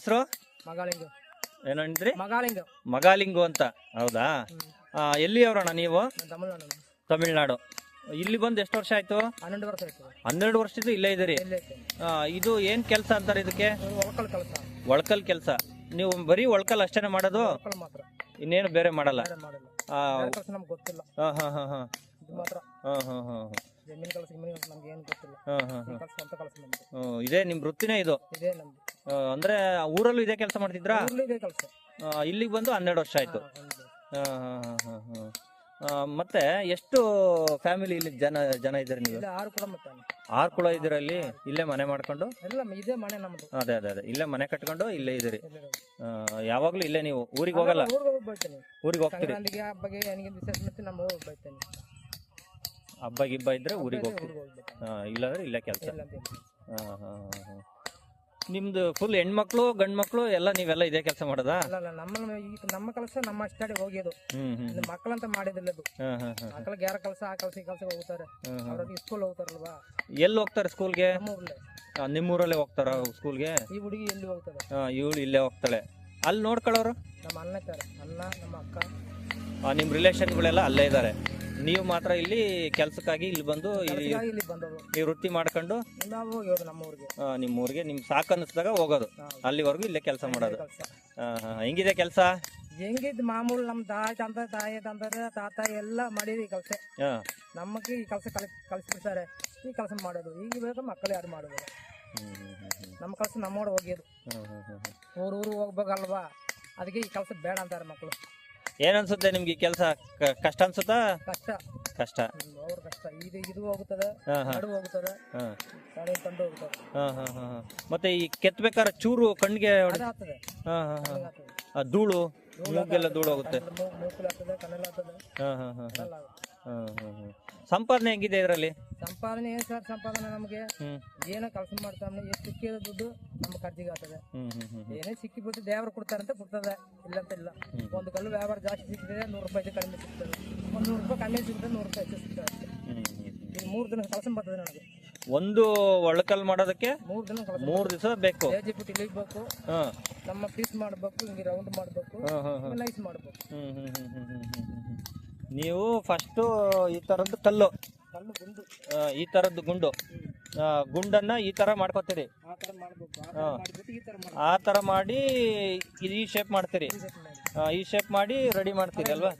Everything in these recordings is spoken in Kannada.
ಮಗಾಲಿಂಗ ಹೆಸರು? ಮಗಾಳಿಂಗ. ಏನಂದ್ರಿ ಮಗಾಳಿಂಗ. ಮಗಾಲಿಂಗು ಅಂತ. ಹೌದಾ? ಎಲ್ಲಿ ಅವರಣ್ಣ ನೀವು? ತಮಿಳ್ನಾಡು ತಮಿಳ್ನಾಡು. ಇಲ್ಲಿ ಬಂದು ಎಷ್ಟು ವರ್ಷ ಆಯ್ತು? ಹನ್ನೆರಡು ವರ್ಷ ಆಯ್ತು. ಹನ್ನೆರಡು ವರ್ಷದಿಂದ ಇಲ್ಲೇ ಇದ್ದೀರಿ. ಆ, ಇದು ಏನ್ ಕೆಲಸ ಅಂತಾರೆ ಇದಕ್ಕೆ? ಒಳಕಲ್ ಕೆಲಸ. ಒಳ್ಕಲ್ ಕೆಲಸ. ನೀವು ಬರೀ ಒಳಕಲ್ ಅಷ್ಟೇನೆ ಮಾಡೋದು? ಇನ್ನೇನು ಬೇರೆ ಮಾಡಲ್ಲ? ಗೊತ್ತಿಲ್ಲ. ಏನು ಇದೇ ನಿಮ್ ವೃತ್ತಿನೇ ಇದು? ಆ, ಅಂದ್ರೆ ಊರಲ್ಲೂ ಇದೇ ಕೆಲಸ ಮಾಡ್ತಿದ್ರಾ? ಊರ್ಲಿ ಇದೇ ಕೆಲಸ. ಆ, ಇಲ್ಲಿಗೆ ಬಂದು ಹನ್ನೆರಡು ವರ್ಷ ಆಯ್ತು. ಆ, ಹಾ, ಹಾ, ಹಾ, ಹಾ. ಆ, ಮತ್ತೆ ಎಷ್ಟು ಫ್ಯಾಮಿಲಿ ಇಲ್ಲಿ ಜನ ಜನ ಇದ್ದಾರೆ ನೀವು? ಇಲ್ಲ ಆರು ಕೂಡ ಆರು ಕುಳ ಇದರಲ್ಲಿ ಇಲ್ಲೇ ಮನೆ ಮಾಡ್ಕೊಂಡು? ಎಲ್ಲ ಇದೇ ಮನೆ ನಮ್ದು. ಅದೇ ಅದೇ ಅದೇ. ಇಲ್ಲೇ ಮನೆ ಕಟ್ಕೊಂಡು ಇಲ್ಲೇ ಇದ್ದೀರಿ. ಆ, ಯಾವಾಗ್ಲೂ ಇಲ್ಲೇ ನೀವು? ಊರಿಗೆ ಹೋಗಲ್ಲ? ಊರಿಗೆ ಹೋಗಿ ಬೈತೇನೆ. ಊರಿಗೆ ಹೋಗ್ತೀರಿ? ಸಂಕ್ರಾಂತಿಗೆ ಹಬ್ಬಗೆ ನನಗೆ ವಿಶೇಷ ಮತ್ತೆ ನಮ್ಮ ಹೋಗಿ ಬೈತೇನೆ. ಹಬ್ಬ ಗಿಬ್ಬ ಇದ್ರೆ ಊರಿಗೆ ಹೋಗ್ತೀರಿ. ಊರಿಗೆ ಹೋಗಿ ಬೈತೇನೆ. ಆ, ಇಲ್ಲಾಂದ್ರೆ ಇಲ್ಲೇ ಕೆಲಸ. ಇಲ್ಲ ಅಂತ ಏನಿಲ್ಲ. ನಿಮ್ದು ಫುಲ್ ಹೆಣ್ಮಕ್ಳು ಗಂಡ್ ಮಕ್ಳು ಎಲ್ಲ ನೀವೆಲ್ಲ ಇದೇ ಕೆಲಸ ಮಾಡೋದ? ಅಲ್ಲ ಅಲ್ಲ ನಮ್ಮ ಈ- ನಮ್ಮ ಕೆಲಸ ನಮ್ಮ ಅಷ್ಟೇ ಹೋಗಿದ್ದು. ಹ್ಮ್ ಹ್ಮ್ ಇನ್ನು ಮಕ್ಕಳಂತ ಮಾಡಿದಿಲ್ಲ ಇದು. ಹಾ, ಹಾ, ಹಾ, ಮಕ್ಕಳಿಗೆ ಯಾರ ಕೆಲಸ ಆ ಕೆಲಸ ಈ ಕೆಲಸ ಹೋಗ್ತಾರೆ. ಅವ್ರಿಗೆ ಸ್ಕೂಲ್ ಹೋಗ್ತಾರಲ್ವಾ? ಎಲ್ಲಿ ಹೋಗ್ತಾರೆ ಸ್ಕೂಲ್ಗೆ ನಮ್ಮ ಊರ್ಲೆ ನಿಮ್ಮೂರಲ್ಲೇ ಹೋಗ್ತಾರ ಸ್ಕೂಲ್ಗೆ ಈ ಹುಡುಗಿ ಎಲ್ಲಿ ಹೋಗ್ತದೆ ಇವಳು ಇಲ್ಲೇ ಹೋಗ್ತಾಳೆ. ಅಲ್ಲಿ ನೋಡ್ಕೊಳ್ಳೋರು? ನಮ್ಮ ಅಣ್ಣ ಇದ್ದಾರೆ. ಅಣ್ಣ ನಮ್ಮ ಅಕ್ಕ. ಆ, ನಿಮ್ ರಿಲೇಷನ್ಗಳೆಲ್ಲ ಅಲ್ಲೇ ಇದ್ದಾರೆ. ನೀವು ಮಾತ್ರ ಇಲ್ಲಿ ಕೆಲ್ಸಕ್ಕಾಗಿ ಇಲ್ಲಿ ಬಂದು ಇಲ್ಲಿ ಬಂದವರು. ನೀವು ವೃತ್ತಿ ಮಾಡ್ಕೊಂಡು ನಾವು ಹೋಗೋದು ನಮ್ಮ ಊರಿಗೆ. ಆ, ನಿಮ್ ಊರಿಗೆ ನಿಮ್ಮ ಸಾಕು ಅನ್ನಿಸ್ದಾಗ ಹೋಗೋದು ಅಲ್ಲಿವರೆಗೂ ಇಲ್ಲೇ ಕೆಲಸ ಮಾಡೋದು. ಕೆಲಸ. ಆ, ಹಾ, ಹೆಂಗಿದೆ ಕೆಲಸ? ಹೆಂಗಿದ್ ಮಾಮೂಲು ನಮ್ಮ ತಾಯಿ ತಂದ ತಾಯಿ ತಂದ ತಾತ ಎಲ್ಲ ಮಾಡಿದ್ವಿ ಈ ಕೆಲಸ. ನಮಗೆ ಈ ಕೆಲಸ ಕಲಿಸಿ ಕಲಿಸ್ಬಿಡ್ತಾರೆ. ಈ ಕೆಲಸ ಮಾಡೋದು. ಈಗ ಬೇಕು ಮಕ್ಕಳು ಯಾರು ಮಾಡೋದು ನಮ್ಮ ಕೆಲಸ ನಮ್ಮೋಡ ಹೋಗಿದ್ರು ಊರು ಊರು ಹೋಗ್ಬೇಕಲ್ವಾ? ಅದಕ್ಕೆ ಈ ಕೆಲಸ ಬೇಡ ಅಂತಾರೆ ಮಕ್ಕಳು. ಏನ್ ಅನ್ಸುತ್ತೆ ನಿಮ್ಗೆ ಈ ಕೆಲಸ? ಕಷ್ಟ ಅನ್ಸುತ್ತಾ? ಕಷ್ಟ. ಕಷ್ಟ. ಅವ್ರ ಕಷ್ಟ. ಇದು ಇದು ಹೋಗ್ತದೆ ಹಾ, ಹಾ, ಹಾ, ಹಾ, ಹಾ, ಹಾ, ಹಾ. ಮತ್ತೆ ಈ ಕೆತ್ಬೇಕಾದ್ರೆ ಚೂರು ಕಣ್ಣಿಗೆ ಹೊಡೆ- ಅದಾಗ್ತದೆ ಹಾ, ಹಾ, ಹಾ. ಆ, ಧೂಳು ಮೂಗೆಲ್ಲ ಧೂಳು ಹೋಗುತ್ತೆ ಮೂಕಲ್ ಆಗ್ತದೆ ಕಣ್ಣಲ್ಲಿ ಆಗ್ತದೆ. ಹಾ, ಹಾ, ಹಾ. ಸಂಪಾದನೆ ಹೆಂಗಿದೆ ಇದರಲ್ಲಿ? ಸಂಪಾದನೆ ಏನ್ ಸರ್ ಸಂಪಾದನೆ ನಮಗೆ ಹ್ಮ್. ಏನೋ ಕೆಲಸ ಮಾಡ್ತಾನೆ ಎಷ್ಟು ಸಿಕ್ಕಿದ ದುಡ್ಡು ನಮ್ಮ ಖರ್ಚಿಗೆ ಆಗ್ತದೆ. ಹ್ಮ್ ಹ್ಮ್ ಹ್ಮ್ ಹ್ಮ್. ಏನೇ ಸಿಕ್ಕಿ ಬಿಟ್ಟು ದೇವರು ಕೊಡ್ತಾರಂತ ಕೊಡ್ತದೆ ಇಲ್ಲ. ಅಂತ ಇಲ್ಲ ಒಂದು ಕಲ್ಲು ವ್ಯಾಪಾರ ಜಾಸ್ತಿ ಸಿಕ್ಕಿದ್ರೆ ನೂರು ರೂಪಾಯಿ ಕಡಿಮೆ ಸಿಗ್ತದೆ. ಒಂದು ನೂರು ರೂಪಾಯಿ ಕಮ್ಮಿ ಸಿಗ್ತದೆ ನೂರು ರೂಪಾಯಿ ಹೆಚ್ಚು ಸಿಗ್ತದೆ ಅಷ್ಟೇ. ಹ್ಮ್, ಹ್ಮ್, ಹ್ಮ್. ಈಗ ಮೂರು ದಿನ ಕೆಲಸ ಬರ್ತದೆ ನನಗೆ ಒಂದು ಒಳಕಲ್ ಮಾಡೋದಕ್ಕೆ ಮೂರು ದಿನ ಕೆಲಸ ಮೂರ್ ದಿವಸ ಬೇಕು. ಬಿಟ್ಟು ಇಳಿಬೇಕು ಹಾ. ನಮ್ಮ ಪೀಸ್ ಮಾಡಬೇಕು ಹಿಂಗೆ ರೌಂಡ್ ಮಾಡಬೇಕು ಹಾ, ಹಾ, ಹಾ. ನೈಸ್ ಮಾಡಬೇಕು. ಹ್ಮ್, ಹ್ಮ್, ಹ್ಮ್, ಹ್ಮ್, ಹ್ಮ್, ಹ್ಮ್, ಹ್ಮ್. ನೀವು ಫಸ್ಟು ಈ ತರದ್ದು ಕಲ್ಲು. ಕಲ್ಲು ಗುಂಡು. ಆ, ಈ ತರದ್ದು ಗುಂಡು. ಆ, ಗುಂಡನ್ನ ಈ ತರ ಮಾಡ್ಕೊತೀರಿ. ಆ ಥರ ಮಾಡಬೇಕು. ಆ ಥರ ಹಾ. ಈ ಥರ ಮಾಡಬೇಕು. ಆ ತರ ಮಾಡಿ ಈ ಶೇಪ್ ಮಾಡ್ತೀರಿ. ಆ, ಈ ಶೇಪ್ ಮಾಡಿ ರೆಡಿ ಮಾಡ್ತೀರಿ ಅಲ್ವಾ?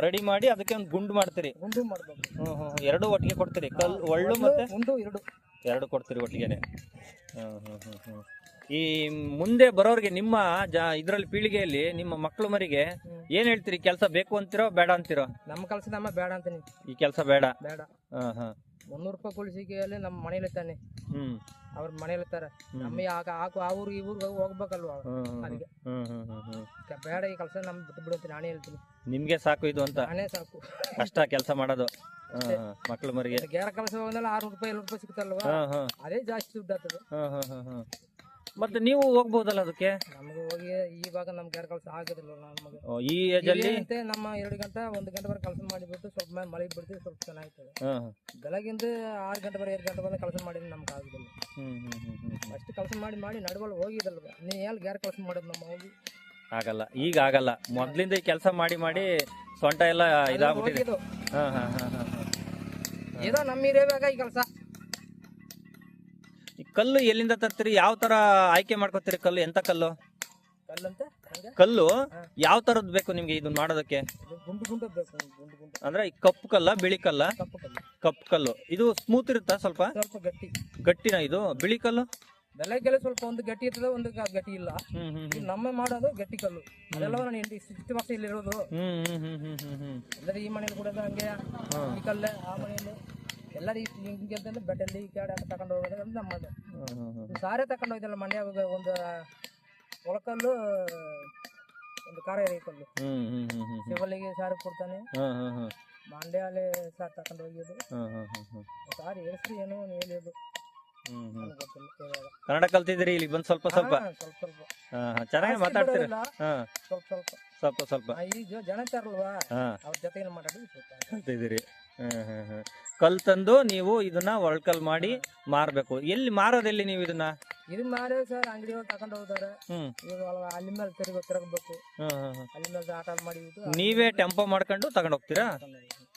ರೆಡಿ ಮಾಡಿ ಅದಕ್ಕೆ ಒಂದು ಗುಂಡು ಮಾಡ್ತೀರಿ. ಗುಂಡು ಮಾಡಬೇಕು. ಹ್ಮ್. ಎರಡು ಒಟ್ಟಿಗೆ ಕೊಡ್ತೀರಿ. ಕಲ್ಲು ಒಳ್ಳು ಮತ್ತೆ ಎರಡು. ಎರಡು ಕೊಡ್ತೀರಿ ಒಟ್ಟಿಗೆನೆ. ಹ್ಮ್ ಹ್ಮ್ ಹ್ಮ್ ಹ್ಮ್. ಈ ಮುಂದೆ ಬರೋರಿಗೆ ನಿಮ್ಮ ಜ ಇದ್ರಲ್ಲಿ ಪೀಳಿಗೆಯಲ್ಲಿ ನಿಮ್ಮ ಮಕ್ಕಳು ಮರಿಗೆ ಏನ್ ಹೇಳ್ತೀರಿ? ಕೆಲಸ ಬೇಕು ಅಂತೀರೋ ಬೇಡ ಅಂತೀರೋ? ನಮ್ಮ ಕೆಲಸ ನಮ್ಮ ಬೇಡ ಅಂತೀನಿ. ಈ ಕೆಲಸ ಬೇಡ? ಬೇಡ. ಹಾ ಹಾ. ಮುನ್ನೂರು ರೂಪಾಯಿ ಕೂಲಿಸಿಕೆಯಲ್ಲಿ ನಮ್ಮ ಮನೇಲಿ ತಾನೆ ಹ್ಮ್. ಅವ್ರ ಮನೇಲಿ ತಾರ ನಮ್ಮ ಆಗ ಆಗ ಆ ಊರಿಗೆ ಈ ಊರಿಗೆ ಹೋಗ್ಬೇಕಲ್ವಾ ಅದಕ್ಕೆ ಹ್ಮ್ ಹ್ಮ್ ಹ್ಮ್ ಹ್ಮ್ ಕ- ಬೇಡ ಈ ಕೆಲಸ ನಮ್ ಬಿಟ್ಟು ಬಿಡುತ್ತೆ ನಾನೇ ಹೇಳ್ತೀನಿ. ನಿಮ್ಗೆ ಸಾಕು ಇದು ಅಂತ? ನಾನೇ ಸಾಕು. ಕಷ್ಟ ಕೆಲಸ ಮಾಡೋದು? ಹಾ ಹಾ ಮಕ್ಕಳು ಮರಿಗೆ. ಗೇರ ಕೆಲಸ ಹೋಗಲ್ಲ ಆರ್ನೂರು ರೂಪಾಯಿ ಏಳ್ನೂರು ರೂಪಾಯಿ ಸಿಗ್ತಲ್ವಾ? ಹಾ ಹಾ. ಅದೇ ಜಾಸ್ತಿ ದುಡ್ಡು ಆಗ್ತದೆ. ಹಾ ಹಾ ಹಾ ಹಾ. ಮತ್ತೆ ನೀವು ಹೋಗ್ಬೋದಲ್ಲ ಅದಕ್ಕೆ? ನಮ್ಗೆ ಹೋಗಿ ಇವಾಗ ನಮ್ಗೆ ಯಾರು ಕೆಲಸ ಆಗೋದಿಲ್ಲ ನಮಗೆ. ಓ, ಈ ಏಜ್ ಅಲ್ಲಿ? ನಮ್ಮ ಎರಡು ಗಂಟೆ ಒಂದು ಬರ ಕೆಲಸ ಮಾಡಿಬಿಟ್ಟು ಸ್ವಲ್ಪ ಮೇಲೆ ಮಳೆ ಬಿಡ್ತೀವಿ ಸ್ವಲ್ಪ ಚೆನ್ನಾಗಿರ್ತದೆ ಹಾಂ. ಬೆಳಗಿಂದ ಆರು ಬರ ಎರಡು ಗಂಟೆ ಬಂದ ಕೆಲಸ ಮಾಡಿದ್ರೆ ನಮ್ಗೆ ಆಗೋದಿಲ್ಲ. ಹ್ಮ್ ಹ್ಮ್ ಹ್ಮ್ ಹ್ಮ್ ಹ್ಮ್. ಅಷ್ಟು ಕೆಲಸ ಮಾಡಿ ಮಾಡಿ ನಡುವಲ್ಲಿ ಹೋಗಿದಲ್ವ ನೀ ಎಲ್ಲಿ ಗ್ಯಾರ ಕೆಲಸ ಮಾಡೋದು ನಮ್ಮ ಹೋಗಿ? ಆಗಲ್ಲ ಈಗ ಆಗಲ್ಲ. ಮೊದ್ಲಿಂದ ಈ ಕೆಲಸ ಮಾಡಿ ಮಾಡಿ ಸೊಂಟ ಎಲ್ಲ ಇದಾಗ್ಬಿಟ್ಟಿದೆ. ಹೋಗಿದ್ದು. ಹಾ ಹಾ ಹಾ ಹಾ ಹಾ. ಏನೋ ನಮ್ಮ ಇರೋವಾಗ ಈ ಕೆಲಸ. ಕಲ್ಲು ಎಲ್ಲಿಂದ ತರ್ತೀರಿ? ಯಾವ ತರ ಆಯ್ಕೆ ಮಾಡ್ಕೋತೀರಿ ಕಲ್ಲು? ಎಂತ ಕಲ್ಲು? ಕಲ್ಲಂತೆ? ಹಂಗೆ? ಕಲ್ಲು ಯಾವ ತರದ್ ಬೇಕು ನಿಮ್ಗೆ ಇದನ್ನ ಮಾಡೋದಕ್ಕೆ? ಗುಂಡು ಗುಂಡು ಬೇಕು ಗುಂಡು ಗುಂಡು. ಅಂದ್ರೆ ಈ ಕಪ್ಪು ಕಲ್ಲ ಬಿಳಿ ಕಲ್ಲ? ಕಪ್ಪು ಕಲ್ಲು. ಕಪ್ಪು ಕಲ್ಲು. ಇದು ಸ್ಮೂತ್ ಇರುತ್ತಾ ಸ್ವಲ್ಪ? ಸ್ವಲ್ಪ ಗಟ್ಟಿ. ಗಟ್ಟಿನ ಇದು? ಬಿಳಿ ಕಲ್ಲು? ಬೆಳಗ್ಗೆಲ್ಲ ಸ್ವಲ್ಪ ಒಂದು ಗಟ್ಟಿ ಇರ್ತದೆ ಒಂದು ಗ- ಗಟ್ಟಿ ಇಲ್ಲ. ಹ್ಮ್ ಹ್ಮ್ ಇದು ನಮ್ಮ ಮಾಡೋದು ಗಟ್ಟಿ ಕಲ್ಲು. ಅದೆಲ್ಲ ನಾನು ಎಂಟು ಇಷ್ಟು ವರ್ಷ ಇಲ್ಲಿ ಇರೋದು ಹ್ಮ್ ಹ್ಮ್ ಹ್ಮ್ ಹ್ಮ್ ಹ್ಮ್ ಹ್ಮ್. ಎಲ್ಲರೂ ಈ ಮನೇಲಿ ಕೂಡ ಹಂಗೆ ಈ ಕಲ್ಲೇ ಆ ಮನೆಯಲ್ಲಿ ಎಲ್ಲರೂ ಹಿಂಗೆ ಹಿಂಗೆಲ್ಲ ಬೆಟ್ಟಲ್ಲಿ ಈ ಕಡೆ ತಗೊಂಡು ಹೋಗೋದು ಅದು ನಮ್ಮದು. ಸಾರೆ ತಗೊಂಡು ಹೋಯ್ತಲ್ಲ ಮಂಡ್ಯ ಒಂದು ಒಳಕಲ್ಲು ಒಂದು ಕಾರ ಕಲ್ಲು. ಹ್ಮ್ ಹ್ಮ್ ಹ್ಮ್ ಹ್ಮ್ ಶಿವಲ್ಲಿಗೆ ಸಾರು ಕೊಡ್ತಾನೆ. ಮಂಡ್ಯ ಅಲ್ಲಿ ಸಾರ್ ತಗೊಂಡು ಹೋಗಿದ್ದು. ಸಾರಿ ಹ್ಮ್ ಏನು ಹೇಳಿದ್ದು. ಕನ್ನಡ ಕಲ್ತಿದ್ರಿ ಇಲ್ಲಿ ಬಂದ್ ಸ್ವಲ್ಪ ಸ್ವಲ್ಪ. ಚೆನ್ನಾಗಿ ಮಾತಾಡ್ತೀರಿ. ಹಾ. ಸ್ವಲ್ಪ ಸ್ವಲ್ಪ. ಸ್ವಲ್ಪ ಸ್ವಲ್ಪ. ಈಗ ಜನ ತರಲ್ವಾ? ಅವ್ರ ಜೊತೆ ಮಾತಾಡಿದ್ರಿ ಹ್ಮ್ ಹ್ಮ್ ಹ್ಮ್. ಕಲ್ ತಂದು ನೀವು ಇದನ್ನ ಒಳ್ಕಲ್ ಮಾಡಿ ಮಾರ್ಬೇಕು. ಎಲ್ಲಿ ಮಾರೋದೆಲ್ಲಿ ನೀವು ಇದನ್ನ? ಇದು ಮಾರಿ ಸರ್ ಅಂಗಡಿ ಹೋಗಿ ತಗೊಂಡ್ ಹೋಗ್ತಾರೆ. ಹ್ಮ್. ಈಗ ಒಳಗ ಅಲ್ಲಿ ಮೇಲೆ ತಿರುಗ ತಿರುಗಬೇಕು. ಹ್ಮ್ ಹ್ಮ್ ಹ್ಮ್. ಅಲ್ಲಿ ಮೇಲೆ ಆಟ ಇದು ನೀವೇ ಟೆಂಪೋ ಮಾಡ್ಕೊಂಡು ತಗೊಂಡ್ ಹೋಗ್ತೀರಾ?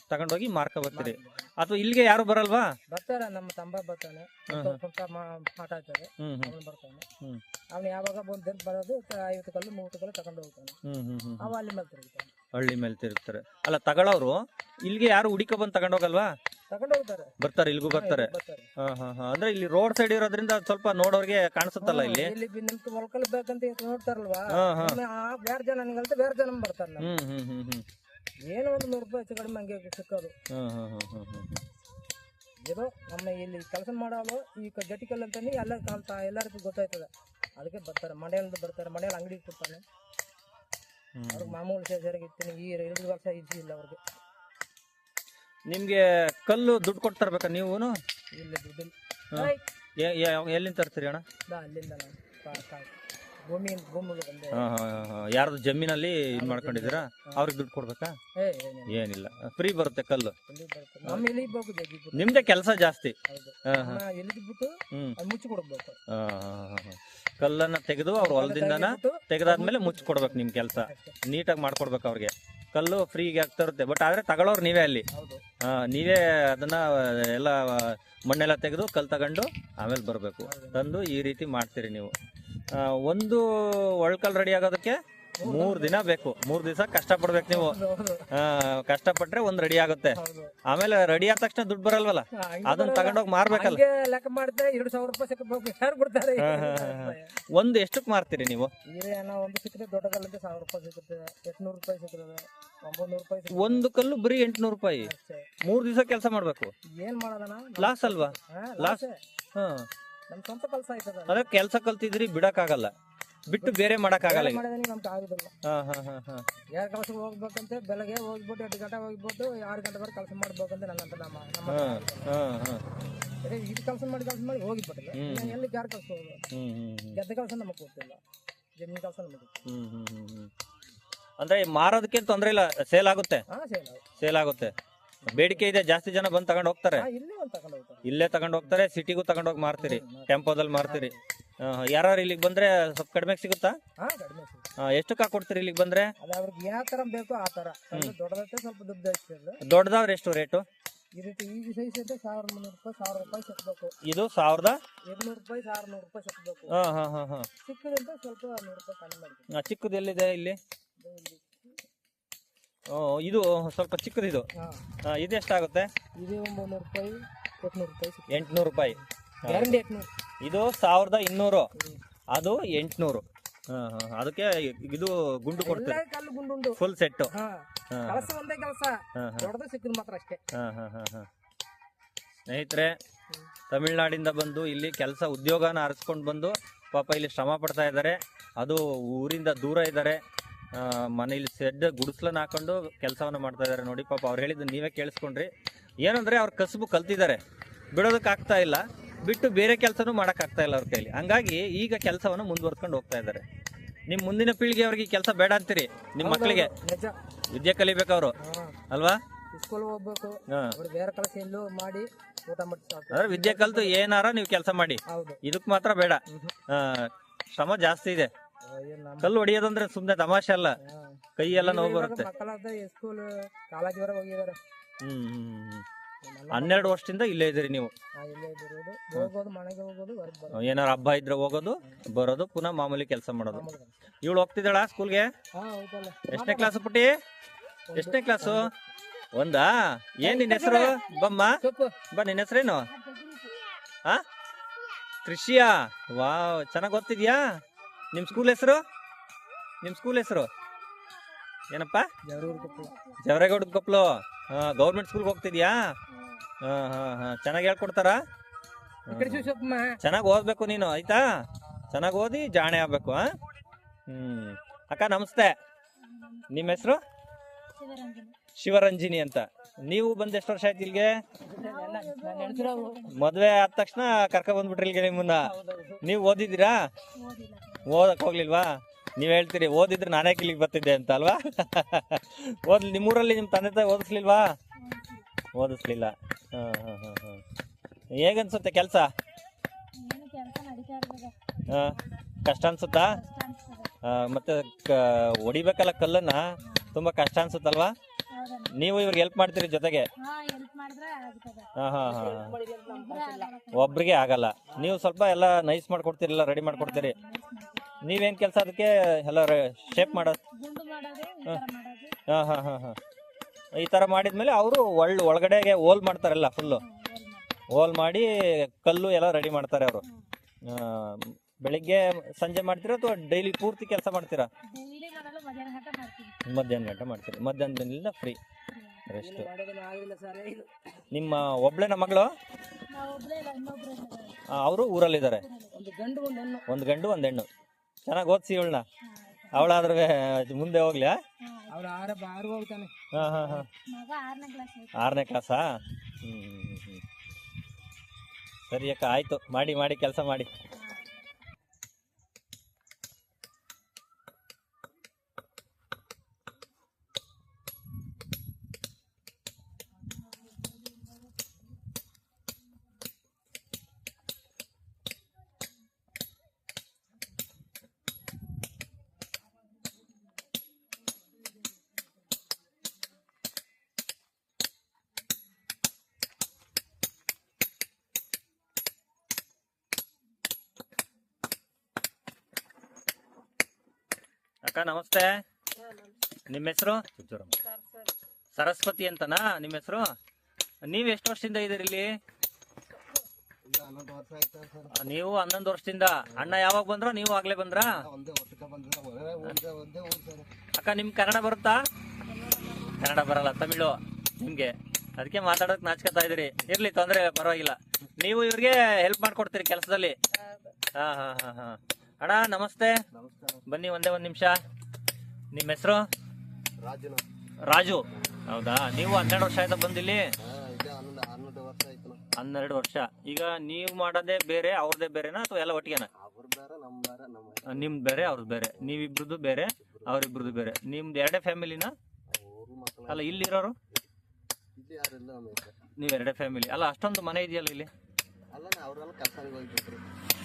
ತಗೊಂಡೋಗಿ ಮಾರ್ಕ ಬರ್ತೀರಿ. ಅಥವಾ ಇಲ್ಲಿಗೆ ಯಾರು ಬರಲ್ವಾ? ಬರ್ತಾರೆ ನಮ್ಮ ತಂಬ ಬರ್ತಾನೆ. ಹ್ಮ್ ಹ್ಮ್. ಹ್ಮ್ ಅವನು ಬರ್ತಾನೆ. ಹ್ಮ್. ಅವ್ನು ಯಾವಾಗ ಬಂದ್ ಬರೋದು ಐವತ್ತು ಕಲ್ಲು ಮೂವತ್ತು ಕಲ್ಲು ತಗೊಂಡು ಹೋಗ್ತಾನೆ. ಹ್ಮ್ ಹ್ಮ್ ಹ್ಮ್. ಅವ ಅಲ್ಲಿ ಮೇಲೆ ತಿರುಗ್ತಾನೆ. ಹಳ್ಳಿ ಮೇಲೆ ತಿರುಗ್ತಾರೆ. ಅಲ್ಲ ತಗೊಳ್ಳೋರು ಇಲ್ಲಿಗೆ ಯಾರು ಹುಡಿಕ ಬಂದು ತಗೊಂಡೋಗಲ್ವಾ? ತಗೊಂಡು ಹೋಗ್ತಾರೆ ಬರ್ತಾರೆ ಇಲ್ಲಿಗೂ ಬರ್ತಾರೆ. ಬರ್ತಾರೆ ಹಾ ಹಾ ಹಾ. ಅಂದ್ರೆ ಇಲ್ಲಿ ರೋಡ್ ಸೈಡ್ ಇರೋದ್ರಿಂದ ಅದ್ ಸ್ವಲ್ಪ ನೋಡೋರ್ಗೆ ಕಾಣಿಸುತ್ತಲ್ಲ ಇಲ್ಲಿ? ಇಲ್ಲಿ ಬಿ- ನಿಮ್ಗೆ ಮೊಳ್ಕಲ್ ಬೇಕಂತ ನೋಡ್ತಾರಲ್ವಾ? ಹಾ ಹಾ. ಒಮ್ಮೆ ಆ ಬೇರೆ ಜನ ಅಂತ ಬೇರೆ ಜನ ಬರ್ತಾರೆ ನಮ್ಗೆ. ಹ್ಮ್ ಹ್ಮ್ ಹ್ಮ್ ಹ್ಮ್. ಏನೋ ಒಂದು ನೂರು ರೂಪಾಯಿ ಹೆಚ್ಚು ಕಡಿಮೆ ಹಂಗೆ ಸಿಕ್ಕೋದು. ಹಾ ಹ್ಮ್ ಹ್ಮ್ ಹ್ಮ್ ಇದು ನಮ್ಮ ಇಲ್ಲಿ ಕೆಲಸ ಮಾಡೋದು ಈ ಗಟ್ಟಿಕಲ್ ಅಂತಾನೆ ಎಲ್ಲ ಕಾಣ್ತಾ ಎಲ್ಲರಿಗೂ ಗೊತ್ತಾಯ್ತದೆ. ಅದಕ್ಕೆ ಬರ್ತಾರೆ ಮನೆಯಲ್ಲಿ ಬರ್ತಾರೆ ಮನೆಯಲ್ಲಿ ಅಂಗಡಿ ಕೊಡ್ತಾನೆ. ಅವ್ರಿಗೆ ಮಾಮೂಲು ಸೇರಿಗೆ ಇರ್ತೀನಿ ಈ ಎರಡು ವರ್ಷ ಇಲ್ಲ ಅವ್ರಿಗೆ. ನಿಮ್ಗೆ ಕಲ್ಲು ದುಡ್ಡು ಕೊಟ್ಟು ತರ್ಬೇಕಾ ನೀವು ಇಲ್ಲ. ಏಯ್, ಎಲ್ಲಿಂದ ತರ್ತೀರಿ ಅಣ್ಣ? ಬಾ ಅಲ್ಲಿಂದ ನಾನು ಯಾರ್ದು ಜಮೀನಲ್ಲಿ ಇದು ಮಾಡ್ಕೊಂಡಿದ್ದೀರಾ? ಅವ್ರಿಗೆ ದುಡ್ಡು ಕೊಡ್ಬೇಕಾ? ಏನಿಲ್ಲ. ಫ್ರೀ ಬರುತ್ತೆ ಕಲ್ಲು. ನಿಮ್ದೇ ಕೆಲಸ ಜಾಸ್ತಿ. ಕಲ್ಲನ್ನ ತೆಗೆದು ಅವ್ರ ಹೊಲದಿಂದನ ತೆಗೆದಾದ್ಮೇಲೆ ಮುಚ್ಚಿ ಕೊಡ್ಬೇಕು ನಿಮ್ ಕೆಲಸ. ನೀಟಾಗಿ ಮಾಡ್ಕೊಡ್ಬೇಕು ಅವ್ರಿಗೆ. ಕಲ್ಲು ಫ್ರೀಗೆ ಆಗ್ತಾ ಇರುತ್ತೆ. ಬಟ್ ಆದ್ರೆ ತಗೊಳ್ಳೋರು ನೀವೇ ಅಲ್ಲಿ. ನೀವೇ ಅದನ್ನ ಎಲ್ಲ ಮಣ್ಣೆಲ್ಲ ತೆಗೆದು ಕಲ್ ತಗೊಂಡು ಆಮೇಲೆ ಬರಬೇಕು. ತಂದು ಈ ರೀತಿ ಮಾಡ್ತೀರಿ ನೀವು. ಒಂದು ಒಳ್ಕಲ್ ರೆಡಿ ಆಗೋದಕ್ಕೆ ಮೂರ್ ದಿನ ಬೇಕು. ಮೂರ್ ದಿವಸ ಕಷ್ಟ ಪಡ್ಬೇಕು ನೀವು ಕಷ್ಟ ಪಟ್ರೆ ಒಂದ್ ರೆಡಿ ಆಗುತ್ತೆ. ಆಮೇಲೆ ರೆಡಿ ಆದ ತಕ್ಷಣ ದುಡ್ಡು ಬರಲ್ವಲ್ಲ? ಅದನ್ನ. ತಗೊಂಡೋಗಿ ಮಾರ್ಬೇಕಲ್ಲ. ಒಂದು ಎಷ್ಟಕ್ಕೆ ಮಾರ್ತೀರಿ ನೀವು? ಒಂದು ಕಲ್ಲು ಬರೀ ಎಂಟ್ನೂರು ರೂಪಾಯಿ. ಮೂರು ದಿವಸ ಕೆಲಸ ಮಾಡ್ಬೇಕು? ಲಾಸ್ ಅಲ್ವಾ? ಲಾಸ್ ಹಾ. ನಮ್ ಸ್ವಂತ ಕೆಲಸ ಆಯ್ತದ ಆಗಲ್ಲ ಕೆಲಸ ಕಲ್ತಿದ್ರಿ ಬಿಡಕ್ಕಾಗಲ್ಲ. ಬಿಟ್ಟು ಬೇರೆ ಮಾಡಕ್ಕಾಗಲ್ಲ ಈಗ. ಮಾಡಿದ್ರೆ ನಮ್ಗೆ ಆಗುದಿಲ್ಲ. ಹಾ ಹಾ ಹಾ ಹಾ. ಯಾರ ಕೆಲಸಕ್ಕೆ ಹೋಗ್ಬೇಕಂತ ಬೆಳಗ್ಗೆ ಹೋಗ್ಬಿಟ್ಟು ಎಂಟು ಗಂಟೆ ಹೋಗ್ಬಿಟ್ಟು ಆರು ಗಂಟೆ ವರೆಗೆ ಕೆಲಸ ಮಾಡ್ಬೇಕಂತ ನನ್ನಂತ ನಮ್ಮ ನಮ್ಮ ಹಾ ಹಾ ಹಾ. ಇದು ಕೆಲಸ ಮಾಡಿ ಕೆಲಸ ಮಾಡಿ ಹೋಗಿಬಿಟ್ಟಿಲ್ಲ ಹ್ಮ್. ಎಲ್ಲಿ ಯಾರು ಕೆಲಸ ಹೋಗೋದು? ಹ್ಮ್ ಹ್ಮ್ ಹ್ಮ್. ಗೆದ್ದ ಕೆಲಸ ನಮಗೆ ಗೊತ್ತಿಲ್ಲ. ಜಮೀನು ಕೆಲಸ ನಮಗೆ ಹ್ಮ್ ಹ್ಮ್ ಹ್ಮ್ ಹ್ಮ್. ಅಂದ್ರೆ ಮಾರೋದಕ್ಕೆ ತೊಂದ್ರೆ ಇಲ್ಲ ಸೇಲ್ ಆಗುತ್ತೆ? ಹಾ ಸೇಲ್ ಆಗುತ್ತೆ. ಬೇಡಿಕೆ ಇದೆ ಜಾಸ್ತಿ ಜನ ಬಂದು ತಗೊಂಡ್ ಹೋಗ್ತಾರೆ. ಇಲ್ಲೇ ಒಂದು ತಗೊಂಡು ಹೋಗ್ತಾರೆ. ಇಲ್ಲೇ ತಗೊಂಡ್ ಹೋಗ್ತಾರೆ ಸಿಟಿಗೂ ತಗೊಂಡೋಗಿ ಮಾರ್ತೀರಿ ಟೆಂಪೋದಲ್ಲಿ ಮಾರ್ತೀರಿ. ಯಾರು ಇಲ್ಲಿಗೆ ಬಂದ್ರೆ ಸ್ವಲ್ಪ ಕಡಿಮೆ ಸಿಗುತ್ತಾ? ಹಾ ಕಡಿಮೆ ಸಿಗುತ್ತೆ. ಆ, ಎಷ್ಟಕ್ಕೆ ಹಾಕೊಡ್ತೀರಿ ಇಲ್ಲಿಗೆ ಬಂದ್ರೆ? ಅದು ಅವ್ರಿಗೆ ಯಾವ ತರ ಬೇಕೋ ಆ ತರ. ಸ್ವಲ್ಪ ದೊಡ್ಡದೈತೆ ಸ್ವಲ್ಪ ದುಡ್ಡು ಹೆಚ್ಚಿದೆ ದೊಡ್ಡದವ್ರ ಎಷ್ಟು ರೇಟು? ಈ ರೀತಿ ಈಗ ಸೈಜ್ ಐತೆ ಸಾವಿರದ ಮುನ್ನೂರು ರೂಪಾಯಿ ಸಾವಿರ ರೂಪಾಯಿ ಸಿಕ್ಬೇಕು. ಇದು ಸಾವಿರದ? ಎರಡ್ನೂರು ರೂಪಾಯಿ ಸಾವಿರ ನೂರು ರೂಪಾಯಿ ಸಿಕ್ಬೇಕು. ಹಾ ಹಾ ಹಾ ಹಾ. ಸಿಕ್ಕದಂತ ಸ್ವಲ್ಪ ನೂರು ರೂಪಾಯಿ ಕಡಿಮೆ ಮಾಡ್ತೀವಿ. ಚಿಕ್ಕದು ಎಲ್ಲಿದೆ ಇಲ್ಲಿ. ಇದು ಇಲ್ಲಿ. ಓ, ಇದು ಸ್ವಲ್ಪ ಚಿಕ್ಕದಿದು. ಇದು ಎಷ್ಟಾಗುತ್ತೆ? ಇದು ಒಂಬೈನೂರು ರೂಪಾಯಿ ಎಂಟ್ನೂರು ರೂಪಾಯಿ ಎಂಟ್ನೂರು ರೂಪಾಯಿ. ಗ್ಯಾರಂಟಿ ಎಂಟ್ನೂರು. ಇದು ಸಾವಿರದ ಇನ್ನೂರು. ಅದು ಎಂಟುನೂರು. ಅದಕ್ಕೆ ಇದು ಗುಂಡು ಕೊಡ್ತಾರೆ. ಫುಲ್ ಸೆಟ್ ಹಾ. ಹಾ. ಕೆಲಸ ಒಂದೇ ಕೆಲಸ. ದೊಡ್ಡದು ಸಿಕ್ಕಿದ್ ಮಾತ್ರ ಅಷ್ಟೇ. ಸ್ನೇಹಿತರೆ ತಮಿಳ್ನಾಡಿಂದ ಬಂದು ಇಲ್ಲಿ ಕೆಲಸ ಉದ್ಯೋಗನ ಅರಸ್ಕೊಂಡು ಬಂದು ಪಾಪ ಇಲ್ಲಿ ಶ್ರಮ ಪಡ್ತಾ ಇದ್ದಾರೆ. ಅದು ಊರಿಂದ ದೂರ ಇದ್ದಾರೆ. ಮನೇಲಿ ಸೆಡ್ ಗುಡಿಸ್ಲನ್ನ ಹಾಕೊಂಡು ಕೆಲಸವನ್ನು ಮಾಡ್ತಾ ಇದ್ದಾರೆ ನೋಡಿ. ಪಾಪ ಅವ್ರು ಹೇಳಿದ್ದು ನೀವೇ ಕೇಳಿಸ್ಕೊಂಡ್ರಿ. ಏನಂದ್ರೆ ಅವ್ರ ಕಸಬು ಕಲ್ತಿದ್ದಾರೆ. ಬಿಡೋದಕ್ಕೆ ಆಗ್ತಾ ಇಲ್ಲ. ಬಿಟ್ಟು ಬೇರೆ ಕೆಲಸನೂ ಮಾಡೋಕ್ಕಾಗ್ತಾ ಇಲ್ಲ ಅವ್ರ ಕೈಲಿ. ಹಂಗಾಗಿ ಈಗ ಕೆಲಸವನ್ನು ಮುಂದುವರ್ಸ್ಕೊಂಡು ಹೋಗ್ತಾ ಇದ್ದಾರೆ. ನಿಮ್ಮ ಮುಂದಿನ ಪೀಳಿಗೆ ಅವ್ರಿಗೆ ಕೆಲಸ ಬೇಡ ಅಂತೀರಿ? ನಿಮ್ಮ ಮಕ್ಕಳಿಗೆ ವಿದ್ಯೆ ಕಲಿಬೇಕು ಅವರು. ಅಲ್ವಾ? ಹೋಗ್ಬೇಕು. ಹಾ. ಬೇರೆ ಕೆಲಸ ಎಲ್ಲೂ ಮಾಡಿ ಅಂದ್ರೆ ವಿದ್ಯೆ ಕಲ್ತು ಏನಾರ ನೀವು ಕೆಲಸ ಮಾಡಿ. ಇದಕ್ ಮಾತ್ರ ಬೇಡ. ಶ್ರಮ ಜಾಸ್ತಿ ಇದೆ. ಕಲ್ಲು ಹೊಡಿಯೋದಂದ್ರೆ ಸುಮ್ನೆ ತಮಾಷೆ ಅಲ್ಲ. ಕೈ ಎಲ್ಲ ನೋವು ಬರುತ್ತೆ. ಸ್ಕೂಲ್ ಕಾಲೇಜ್ ಹೋಗಿದಾರೆ ಹ್ಮ್ ಹ್ಮ್, ಹ್ಮ್. ಹನ್ನೆರಡು ವರ್ಷದಿಂದ ಇಲ್ಲೇ ಇದ್ದೀರಿ ನೀವು. ಏನಾರು ಹಬ್ಬ ಇದ್ರೆ ಹೋಗೋದು ಬರೋದು ಪುನಃ ಮಾಮೂಲಿ ಕೆಲಸ ಮಾಡೋದು. ಇವಳು ಹೋಗ್ತಿದ್ದಾಳ ಸ್ಕೂಲ್ಗೆ ಎಷ್ಟನೇ ಕ್ಲಾಸ್ ಪುಟ್ಟಿ? ಎಷ್ಟನೇ ಕ್ಲಾಸು ಒಂದಾ? ಏನ್ ನಿನ್ನ ಹೆಸರು? ಬಮ್ಮ? ಬ ಬಾ ನಿನ್ನ ಹೆಸರೇನು? ಹಾ ಕೃಷಿಯಾ ವಾವ್ ಚೆನ್ನಾಗ್ ಓದ್ತಿದ್ಯಾ? ನಿಮ್ ಸ್ಕೂಲ್ ಹೆಸರು? ನಿಮ್ಮ ಸ್ಕೂಲ್ ಹೆಸರು? ಏನಪ್ಪ? ಜವರೇಗೌಡದ ಕೊಪ್ಪಲು ಗೌರ್ಮೆಂಟ್ ಸ್ಕೂಲ್ಗೆ ಹೋಗ್ತಿದ್ಯಾ? ಹಾ ಹಾ ಹಾ. ಚೆನ್ನಾಗಿ ಹೇಳ್ಕೊಡ್ತಾರಾ? ಚೆನ್ನಾಗಿ ಓದ್ಬೇಕು ನೀನು ಆಯ್ತಾ? ಚೆನ್ನಾಗಿ ಓದಿ ಜಾಣೆ ಆಗಬೇಕು ಹಾಂ ಹ್ಞೂ ಅಕ್ಕ ನಮಸ್ತೆ. ನಿಮ್ಮ ಹೆಸರು? ಶಿವರಂಜಿನಿ ಅಂತ. ನೀವು ಬಂದು ಎಷ್ಟು ವರ್ಷ ಆಯ್ತು ಇಲ್ಲಿಗೆ. ಮದ್ವೆ ಆದ ತಕ್ಷಣ ಕರ್ಕ ಬಂದ್ಬಿಟ್ರಿ ಇಲ್ಲಿಗೆ ನಿಮ್ಮನ್ನ. ನೀವು ಓದಿದ್ದೀರಾ? ಓದಕ್ ಹೋಗ್ಲಿಲ್ವಾ? ನೀವು ಹೇಳ್ತೀರಿ ಓದಿದ್ರೆ ನಾನೇ ಇಲ್ಲಿಗೆ ಬರ್ತಿದ್ದೆ ಅಂತ ಅಲ್ವಾ? ಓದ್ಲಿ ನಿಮ್ಮೂರಲ್ಲಿ ನಿಮ್ಮ ತಂದೆ ತಾಯಿ ಓದಿಸ್ಲಿಲ್ವಾ? ಓದಿಸ್ಲಿಲ್ಲ. ಹಾಂ ಹಾಂ ಹಾಂ ಹಾಂ. ಹೇಗನ್ಸುತ್ತೆ ಕೆಲಸ? ಹಾಂ ಕಷ್ಟ ಅನ್ಸುತ್ತಾ? ಮತ್ತು ಕ ಹೊಡಿಬೇಕಲ್ಲ ಕಲ್ಲನ್ನ? ತುಂಬ ಕಷ್ಟ ಅನ್ಸುತ್ತಲ್ವಾ? ನೀವು ಇವ್ರಿಗೆ ಹೆಲ್ಪ್ ಮಾಡ್ತೀರಿ ಜೊತೆಗೆ? ಹಾ ಹಾಂ ಹಾಂ ಒಬ್ರಿಗೆ ಆಗಲ್ಲ. ನೀವು ಸ್ವಲ್ಪ ಎಲ್ಲ ನೈಸ್ ಮಾಡಿಕೊಡ್ತೀರಲ್ಲ ರೆಡಿ ಮಾಡ್ಕೊಡ್ತೀರಿ. ನೀವೇನು ಕೆಲಸ ಅದಕ್ಕೆ ಎಲ್ಲ ಶೇಪ್ ಮಾಡೋದು? ಗುಂಡು ಮಾಡೋದು ಈ ತರ ಮಾಡೋದು. ಹಾಂ ಹಾಂ ಹಾಂ ಹಾಂ. ಈ ಥರ ಮಾಡಿದ್ಮೇಲೆ ಅವರು ಒಳ್ಳ ಒಳಗಡೆಗೆ ಹೋಲ್ ಮಾಡ್ತಾರಲ್ಲ ಫುಲ್ಲು ಹೋಲ್ ಮಾಡಿ. ಹೋಲ್ ಮಾಡಿ ಕಲ್ಲು ಎಲ್ಲ ರೆಡಿ ಮಾಡ್ತಾರೆ ಅವರು. ಬೆಳಿಗ್ಗೆ ಸಂಜೆ ಮಾಡ್ತೀರಾ ಅಥವಾ ಡೈಲಿ ಪೂರ್ತಿ ಕೆಲಸ ಮಾಡ್ತೀರಾ? ಡೈಲಿ ಮಧ್ಯಾಹ್ನ ಗಂಟೆ ಮಾಡ್ತೀವಿ. ಮಧ್ಯಾಹ್ನ ಗಂಟೆ ಮಾಡ್ತೀರಿ? ಮಧ್ಯಾಹ್ನದಿಂದ ಫ್ರೀ ರೆಸ್ಟ್ ನಿಮ್ಮ ಒಬ್ಳೆನ ಮಗಳು? ನಾವು ಇಲ್ಲ ಅವರು ಊರಲ್ಲಿದ್ದಾರೆ. ಒಂದು ಗಂಡು ಒಂದು ಹೆಣ್ಣು. ಒಂದು ಗಂಡು ಒಂದು ಹೆಣ್ಣು. ಚೆನ್ನಾಗಿ ಓದಿಸಿ ಇವಳನ್ನ. ಅವಳಾದ್ರೆ ಮುಂದೆ ಹೋಗ್ಲಿ? ಹಾ, ಅವ್ರ ಆರ ಬಾರು ಹೋಗ್ತಾನೆ. ಹಾಂ ಹಾಂ ಹಾಂ. ಮಗ ಆರನೇ ಕ್ಲಾಸ್ ಐತಿ. ಆರನೇ ಕ್ಲಾಸಾ ಹ್ಞೂ ಸರಿ ಅಕ್ಕ ಆಯ್ತು. ಮಾಡಿ ಮಾಡಿ ಕೆಲಸ ಮಾಡಿ. ಅಕ್ಕ ನಮಸ್ತೆ. ನಿಮ್ಮ ಹೆಸರು? ಸರಸ್ವತಿ ಅಂತನಾ? ನಿಮ್ಮ ಹೆಸರು? ನೀವು ಎಷ್ಟು ವರ್ಷದಿಂದ ಇದೀರಿ ಇಲ್ಲಿ? ನೀವು ಹನ್ನೊಂದು ವರ್ಷದಿಂದ. ಅಣ್ಣ ಯಾವಾಗ ಬಂದ್ರ? ನೀವು ಆಗ್ಲೇ ಬಂದ್ರಾ? ಅಕ್ಕ ನಿಮ್ ಕನ್ನಡ ಬರುತ್ತಾ? ಕನ್ನಡ ಬರಲ್ಲ ತಮಿಳು ನಿಮ್ಗೆ. ಅದಕ್ಕೆ ಮಾತಾಡೋಕ್ ನಾಚ್ಕೊತಾ ಇದ್ದೀರಿ. ಇರ್ಲಿ ತೊಂದ್ರೆ ಪರವಾಗಿಲ್ಲ. ನೀವು ಇವ್ರಿಗೆ ಹೆಲ್ಪ್ ಮಾಡ್ಕೊಡ್ತೀರಿ ಕೆಲಸದಲ್ಲಿ. ಹಾ ಹಾ ಹಾ ಹಾ. ಅಣ್ಣ ನಮಸ್ತೆ. ಬನ್ನಿ ಒಂದೇ ಒಂದು ನಿಮಿಷ. ನಿಮ್ಮ ಹೆಸರು? ರಾಜು. ಹೌದಾ? ನೀವು ಹನ್ನೆರಡು ವರ್ಷ ಆಯ್ತಾ ಬಂದಿಲ್ಲಿ? ಹನ್ನೆರಡು ವರ್ಷ. ಈಗ ನೀವು ಮಾಡೋದೇ ಬೇರೆ ಅವ್ರದೇ ಬೇರೆನಾ ಅಥವಾ ಎಲ್ಲ ಒಟ್ಟಿಗೆನಾ? ನಿಮ್ ಬೇರೆ ಅವ್ರದ್ ಬೇರೆ. ನಮ್ಮ ನಿಮ್ದು ಬೇರೆ ಅವ್ರದ್ದು ಬೇರೆ. ನೀವಿಬ್ರದ್ದು ಬೇರೆ ಅವ್ರಿಬ್ರದ್ದು ಬೇರೆ. ನಿಮ್ದು ಎರಡೇ ಫ್ಯಾಮಿಲಿನಾ? ಅಲ್ಲ ಇಲ್ಲಿರೋರು. ನೀವು ಎರಡೇ ಫ್ಯಾಮಿಲಿ. ಅಲ್ಲ ಅಷ್ಟೊಂದು ಮನೆ ಇದೆಯಲ್ಲ ಇಲ್ಲಿ?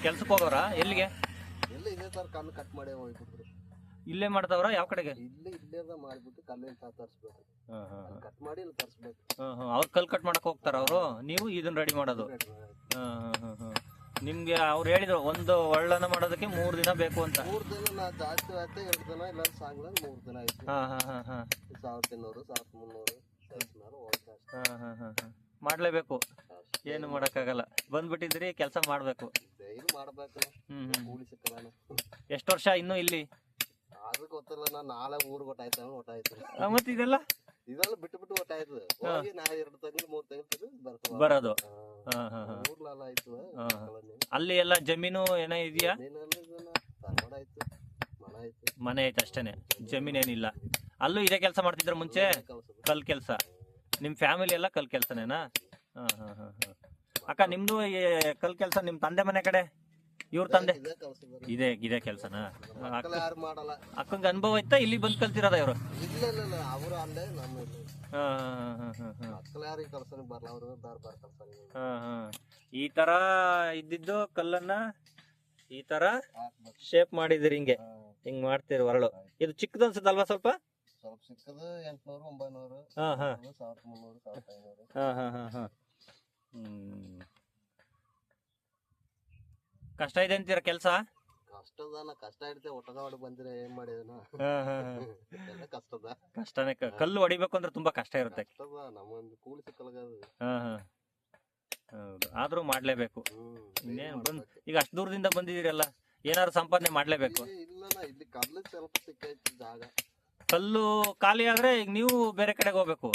ಕೆಲ್ಸಕ್ಕೆ ಹೋಗೋರಾ? ಎಲ್ಲಿಗೆ? ಎಲ್ಲ ಇದೇ ಸರ್ ಕಲ್ಲು ಕಟ್ ಮಾಡಿ ಹೋಗ್ಬಿಟ್ರು. ಇಲ್ಲೇ ಮಾಡ್ತಾವ್ರ? ಯಾವ ಕಡೆಗೆ? ಇಲ್ಲೇ ಇಲ್ಲೇದ ಮಾಡಿಬಿಟ್ಟು ಕಲ್ಲಿನ ತಾ ತರಿಸ್ಬೇಕು. ಕಟ್ ಮಾಡಿ ಇಲ್ಲಿ ತರಿಸ್ಬೇಕು. ಅವ್ರು ಕಲ್ ಕಟ್ ಮಾಡಕ್ ಹೋಗ್ತಾರ ಅವರು? ನೀವು ಇದನ್ನ ರೆಡಿ ಮಾಡೋದು? ನಿಮ್ಗೆ ಅವ್ರು ಹೇಳಿದ್ರು ಒಂದು ಒಳ್ಳನ ಮಾಡೋದಕ್ಕೆ ಮೂರು ದಿನ ಬೇಕು ಅಂತ. ಮೂರ್ ದಿನ ನಾ ಜಾಸ್ತಿ ಆಯ್ತು ಎರಡು ದಿನ ಇಲ್ಲ ಸಾಂಗ್ಲ ಮೂರು ದಿನ ಆಯ್ತು. ಹಾ ಹಾ ಹಾ ಹಾ. ಸಾವಿರದ ಇನ್ನೂರು ಸಾವಿರದ ಮುನ್ನೂರು ಮಾಡ್ಲೇಬೇಕು. ಏನು ಮಾಡಕ್ಕಾಗಲ್ಲ. ಬಂದ್ಬಿಟ್ಟಿದ್ರಿ ಕೆಲಸ ಮಾಡ್ಬೇಕು. ಇದು ಮಾಡ್ಬೇಕು. ಹ್ಮ್ ಹ್ಮ್. ಕೂಲಿ ಸಿಕ್ಕಲ್ಲ ಎಷ್ಟು ವರ್ಷ ಇನ್ನು ಇಲ್ಲಿ? ಆದ್ರೂ ಗೊತ್ತಿಲ್ಲ ನಾನು ನಾಳೆ ಊರಿಗೆ ಒಟ್ಟಾಯ್ತು ಒಟ್ಟಾಯ್ತು ಆ, ಮತ್ತೆ ಇದೆಲ್ಲ? ಇದೆಲ್ಲ ಬಿಟ್ಟು ಬಿಟ್ಟು ಒಟ್ಟಾಯ್ತು ಹೋಗಿ ನಾ ಎರಡು ತಿಂಗಳು ಮೂರು ತಿಂಗಳು ಬರ್ತವ ಬರೋದು. ಹಾ. ಹಾ ಹಾ ಊರ್ಲೆಲ್ಲ ಆಯ್ತು ಹಾ. ಅಲ್ಲಿ ಎಲ್ಲ ಜಮೀನು ಏನೋ ಇದೆಯಾ? ಇದನ್ನ ಧಾರವಾಡ ಆಯ್ತು ಮನ ಆಯ್ತು. ಮನೆ ಐತೆ ಅಷ್ಟೇನೆ. ಜಮೀನೇನಿಲ್ಲ ಅಲ್ಲೂ ಇದೇ ಕೆಲಸ ಮಾಡ್ತಿದ್ರ ಮುಂಚೆ? ಕಲ್ ಕೆಲಸ. ನಿಮ್ ಫ್ಯಾಮಿಲಿ ಎಲ್ಲ ಕಲ್ ಕೆಲಸನೇನಾ? ಅಕ್ಕ ನಿಮ್ದು ಈ ಕಲ್ ಕೆಲಸ ನಿಮ್ಮ ತಂದೆ ಮನೆ ಕಡೆ? ಇವ್ರ ತಂದೆ? ಇದೇ ಇದೇ ಕೆಲಸನಾ? ಅಕ್ಕಂಗೆ ಅನುಭವ ಐತಾ ಇಲ್ಲಿ ಬಂದು ಕಲ್ತಿರೋದ ಇವರು? ಈ ತರ ಇದ್ದಿದ್ದು ಕಲ್ಲನ್ನ ಈ ತರ ಶೇಪ್ ಮಾಡಿದಿರಿ ಹಿಂಗೆ. ಹಿಂಗ್ ಮಾಡ್ತೀರಿ ಹೊರಳು ಇದು ಚಿಕ್ಕದು ಅನ್ಸುತ್ತಲ್ವಾ ಸ್ವಲ್ಪ? ಸ್ವಲ್ಪ ಸಿಕ್ಕದು ಎಂಟ್ನೂರು ಒಂಬೈನೂರು ಹಾಂ ಹಾಂ. ಕಷ್ಟ ಇದೆ ಅಂತೀರ ಕೆಲಸ? ಕಷ್ಟದ ಕಷ್ಟ ಇಡ್ತೆ ಒಟ್ಟದ ಬಂದಿರ ಏನ್ ಮಾಡಿದನ? ಎಲ್ಲ ಕಷ್ಟದ. ಕಷ್ಟನೇ ಕ- ಕಲ್ಲು ಹೊಡಿಬೇಕು ಅಂದ್ರೆ ತುಂಬಾ ಕಷ್ಟ ಇರುತ್ತೆ. ಕಷ್ಟದ ನಮ್ಮೊಂದು ಕೂಲಿ ಸಿಕ್ಕಲ್ಗ ಹಾ ಹಾ. ಹೌದು ಆದ್ರೂ ಮಾಡ್ಲೇಬೇಕು. ಇನ್ನೇನು ಬಂದ್ ಈಗ ಅಷ್ಟು ದೂರದಿಂದ ಬಂದಿದ್ದೀರಲ್ಲ ಏನಾದ್ರು ಸಂಪಾದನೆ ಮಾಡ್ಲೇಬೇಕು. ಇಲ್ಲಿ ಇಲ್ಲನ ಇಲ್ಲಿ ಕಲ್ಲು ಸ್ವಲ್ಪ ಸಿಕ್ಕೈತಿ ಜಾಗ. ಕಲ್ಲು ಖಾಲಿ ಆದ್ರೆ ಈಗ ನೀವು ಬೇರೆ ಕಡೆಗೆ ಹೋಗ್ಬೇಕು.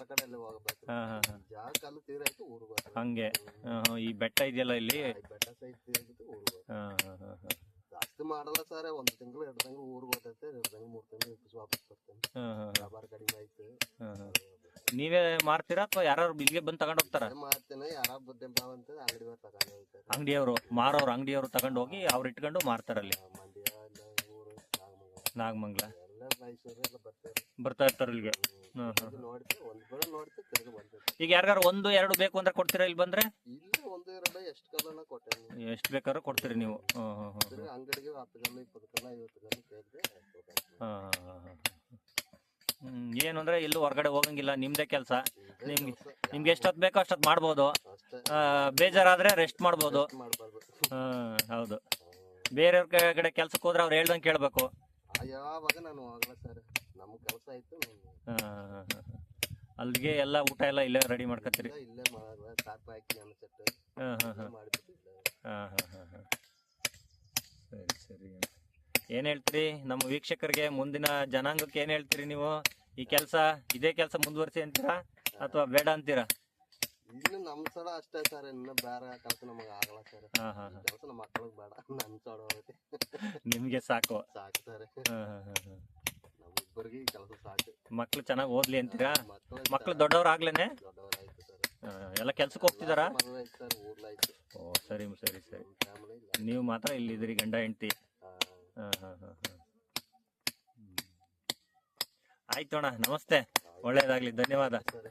ಹೋಗ್ಬೇಕು. ಹಾ ಹಾ ಹಾ. ಜಾಗ ಕಲ್ಲು ತೀರಾಯ್ತು ಊರಿಗಾಯ್ತು ಹಂಗೆ. ಹಾ, ಹಾ, ಈ ಬೆಟ್ಟ ಇದೆಯಲ್ಲ ಇಲ್ಲಿ? ಬೆಟ್ಟ ಊರು ಊರಿಗಾಯ್ತು ಹಾ ಹಾ ಹಾ ಹಾ. ಜಾಸ್ತಿ ಮಾಡಲ್ಲ ಸರ್ ಒಂದು ತಿಂಗಳು ಎರಡು ತಿಂಗಳು ಊರಿಗೆ ಹೋಗ್ತೈತೆ ಎರಡು ತಿಂಗಳು ಮೂರು ತಿಂಗಳು ವಾಪಸ್ ಬರ್ತೇನೆ. ಹಾ ಹಾ ವ್ಯಾಪಾರ ಕಡಿಮೆ ಆಯ್ತು. ಹಾ ಹಾ. ನೀವೇ ಮಾರ್ತೀರಾ ಅಥವಾ ಯಾರು ಇಲ್ಲಿಗೆ ಬಂದು ತಗೊಂಡ್ ಹೋಗ್ತಾರ? ಮಾಡ್ತೇನೆ ಯಾರ ಬುದ್ಧಿ ಬಾವಂತ ಅಂಗಡಿ ತಗೊಂಡು ಹೋಗ್ತಾರೆ. ಅಂಗಡಿಯವರು ಮಾರೋರು ಅಂಗಡಿಯವರು ತಗೊಂಡು ಹೋಗಿ ಅವ್ರು ಇಟ್ಕೊಂಡು ಮಾರ್ತಾರಲ್ಲಿ. ಮಂಡ್ಯ ಇಲ್ಲ ಊರು ನಾಗಮಂಗಲ. ನಾಗಮಂಗ್ಲ. ಬರ್ತಾ ಇರ್ತಾರೆ ಇಲ್ಲಿಗೆ. ಹ್ಮ್. ಹ್ಮ್, ಒಂದ್ ತಿರ್ಗಿ ಈಗ ಯಾರಿಗಾರು ಒಂದು ಎರಡು ಬೇಕು ಅಂದ್ರೆ ಕೊಡ್ತೀರಾ ಇಲ್ಲಿ ಬಂದ್ರೆ? ಇಲ್ಲ ಒಂದು ಎರಡು ಎಷ್ಟು ಕಲ್ಲನ ಕೊಟ್ಟೆ ಎಷ್ಟು ಬೇಕಾದ್ರೂ ಕೊಡ್ತೀರಿ ನೀವು. ಹ್ಮ್ ಹ್ಮ್ ಹ್ಮ್ ತಿರ್ಗಿ ಅಂಗಡಿಗೆ ಹತ್ತು ಕಲ್ಲು ಇಪ್ಪತ್ತು ಕಲ್ಲ ಐವತ್ತು ಕಲ್ಲು ಕೇಳಿದ್ರೆ ಹಾ, ಹಾ, ಹಾ, ಹಾ. ಹ್ಮ್ ಏನು ಅಂದ್ರೆ ಎಲ್ಲೂ ಹೊರಗಡೆ ಹೋಗಂಗಿಲ್ಲ ನಿಮ್ದೇ ಕೆಲಸ. ನಿಮ್ಗೆ ನಿಮ್ಗೆ ಎಷ್ಟೊತ್ತು ಬೇಕೋ ಅಷ್ಟೊತ್ತು ಮಾಡ್ಬೋದು. ಆ, ಬೇಜಾರಾದ್ರೆ ರೆಸ್ಟ್ ಮಾಡ್ಬೋದು. ಮಾಡ್ಬಾರ್ದು. ಹ್ಮ್ ಹೌದು. ಬೇರೆಯವ್ರ ಕಡೆ ಕೆಲ್ಸಕ್ಕೆ ಹೋದ್ರೆ ಅವ್ರು ಹೇಳ್ದಂಗೆ ಕೇಳಬೇಕು. ಯಾವಾಗ ನಾನು ಹೋಗಲ್ಲ ಸರ್ ನಮ್ಮ ಕೆಲಸ ಆಯ್ತು ನಾನು ಅಲ್ಲಿಗೆ ಎಲ್ಲ ಊಟ ಎಲ್ಲ ಇಲ್ಲೇ ರೆಡಿ ಮಾಡ್ಕೊತೀರಿ ಇಲ್ಲೇ ಮಾಡುವ. ಟಾಪ್ ಹಾಕಿ ಸೆಟ್ ಹಾಂ ಹಾಂ ಹಾಂ. ಮಾಡಿಬಿಟ್ಟು ಇಲ್ಲೇ. ಹಾಂ ಹಾಂ ಹಾಂ ಹಾಂ. ಸರಿ ಸರಿ. ಏನು ಹೇಳ್ತೀರಿ? ನಮ್ಮ ವೀಕ್ಷಕರಿಗೆ ಮುಂದಿನ ಜನಾಂಗಕ್ಕೆ ಏನು ಹೇಳ್ತೀರಿ ನೀವು? ಈ ಕೆಲಸ ಇದೇ ಕೆಲಸ ಮುಂದುವರಿಸಿ ಅಂತೀರಾ ಅಥವಾ ಬೇಡ ಅಂತೀರಾ? ಇನ್ನು ನಮ್ಮ ಸಡ ಅಷ್ಟೇ ಸರ್ ಇನ್ನು ಬೇರೆ ಕೆಲಸ ನಮಗೆ ಆಗಲ್ಲ ಸರ್. ಹಾಂ ಹಾಂ ಹಾಂ. ಕೆಲಸ ನಮ್ಮ ಮಕ್ಕಳಿಗೆ ಬೇಡ ನನ್ ಸಡ ಹೋಗುತ್ತೆ ನಿಮಗೆ ಸಾಕು. ಸಾಕು ಸರ್. ನಮ್ಮಿಬ್ಬರಿಗೆ ಕೆಲಸ ಸಾಕು. ಮಕ್ಳು ಚೆನ್ನಾಗಿ ಓದ್ಲಿ ಅಂತೀರಾ? ಮಕ್ಕಳು ಮಕ್ಳು ದೊಡ್ಡವ್ರಾಗ್ಲೇನೆ? ದೊಡ್ಡವರಾಯ್ತು ಸರ್. ಆ, ಎಲ್ಲ ಕೆಲ್ಸಕ್ಕೆ ಹೋಗ್ತಿದಾರಾ? ಆಯ್ತು ಸರ್ ಊರ್ಲಾಯ್ತು ಓ ಸರಿ ಸರಿ ಸರಿ. ನಮ್ಮ ಫ್ಯಾಮಿಲಿ ಇಲ್ಲ. ನೀವು ಮಾತ್ರ ಇಲ್ಲಿದ್ದೀರಿ ಗಂಡ ಹೆಂಡತಿ. ಆ, ಆಯ್ತು ಅಣ್ಣ ನಮಸ್ತೆ. ಒಳ್ಳೇದಾಗ್ಲಿ ಧನ್ಯವಾದ. ಸರ್.